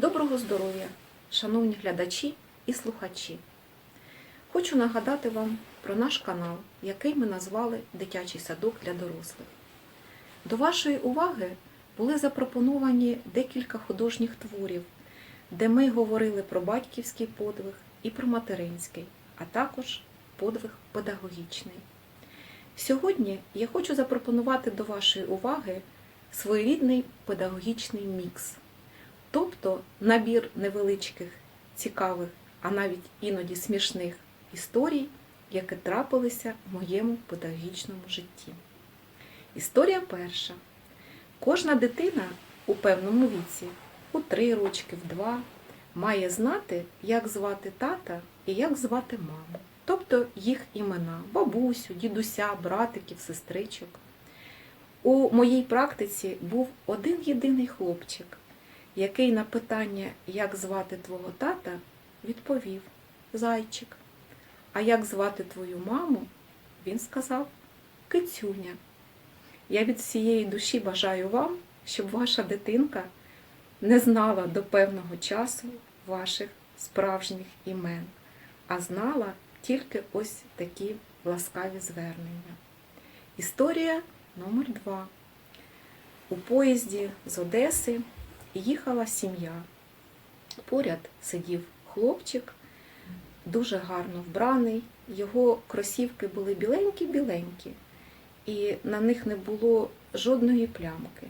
Доброго здоров'я, шановні глядачі і слухачі! Хочу нагадати вам про наш канал, який ми назвали Дитячий садок для дорослих. До вашої уваги були запропоновані декілька художніх творів, де ми говорили про батьківський подвиг і про материнський, а також подвиг педагогічний. Сьогодні я хочу запропонувати до вашої уваги своєрідний педагогічний мікс, тобто набір невеличких, цікавих, а навіть іноді смішних історій, які трапилися в моєму педагогічному житті. Історія перша. Кожна дитина у певному віці, у три рочки, в два, має знати, як звати тата і як звати маму, тобто їх імена бабусю, дідуся, братиків, сестричок. У моїй практиці був один єдиний хлопчик, який на питання, як звати твого тата, відповів Зайчик. А як звати твою маму, він сказав Кицюня. Я від всієї душі бажаю вам, щоб ваша дитинка не знала до певного часу ваших справжніх імен, а знала тільки ось такі ласкаві звернення. Історія номер 2 У поїзді з Одеси їхала сім'я. Поряд сидів хлопчик, дуже гарно вбраний. Його кросівки були біленькі-біленькі, і на них не було жодної плямки.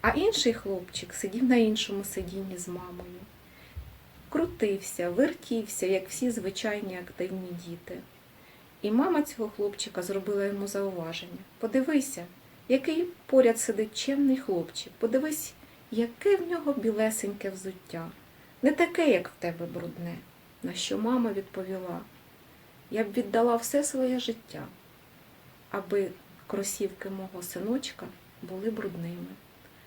А інший хлопчик сидів на іншому сидінні з мамою. Крутився, вертівся, як всі звичайні активні діти. І мама цього хлопчика зробила йому зауваження. Подивися, який поряд сидить чемний хлопчик. Подивись, яке в нього білесеньке взуття. Не таке, як в тебе брудне. На що мама відповіла: я б віддала все своє життя, аби кросівки мого синочка були брудними.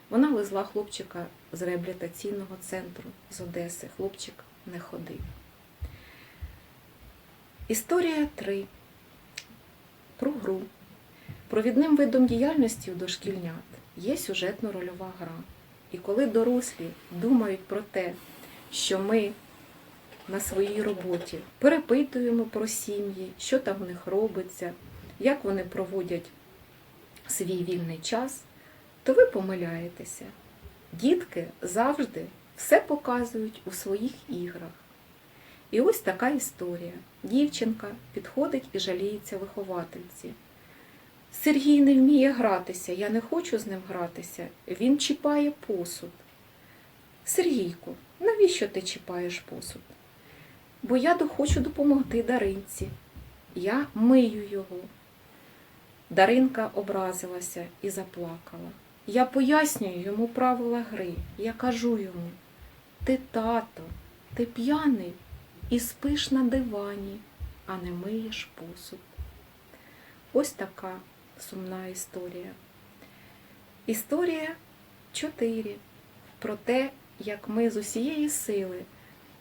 Вона везла хлопчика з реабілітаційного центру з Одеси. Хлопчик не ходив. Історія 3. Про гру. Провідним видом діяльності у дошкільнят є сюжетно-рольова гра. І коли дорослі думають про те, що ми на своїй роботі перепитуємо про сім'ї, що там в них робиться, як вони проводять свій вільний час, то ви помиляєтеся. Дітки завжди все показують у своїх іграх. І ось така історія. Дівчинка підходить і жаліється виховательці. Сергій не вміє гратися, я не хочу з ним гратися. Він чіпає посуд. Сергійку, навіщо ти чіпаєш посуд? Бо я хочу допомогти Даринці. Я мию його. Даринка образилася і заплакала. Я пояснюю йому правила гри. Я кажу йому: ти тато, ти п'яний і спиш на дивані, а не миєш посуд. Ось така сумна історія. Історія 4. Про те, як ми з усієї сили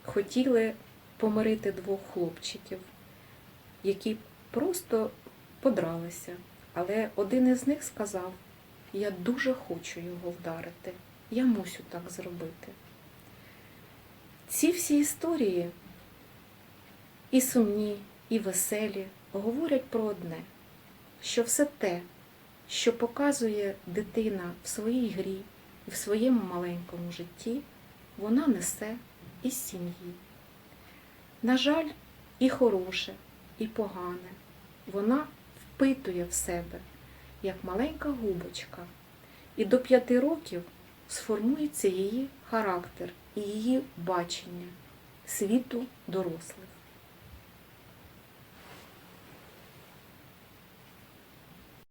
хотіли помирити двох хлопчиків, які просто подралися. Але один із них сказав: Я дуже хочу його вдарити, я мусю так зробити. Ці всі історії, і сумні, і веселі, говорять про одне, що все те, що показує дитина в своїй грі і в своєму маленькому житті, вона несе із сім'ї. На жаль, і хороше, і погане, вона впитує в себе, як маленька губочка, і до п'яти років сформується її характер і її бачення світу дорослих.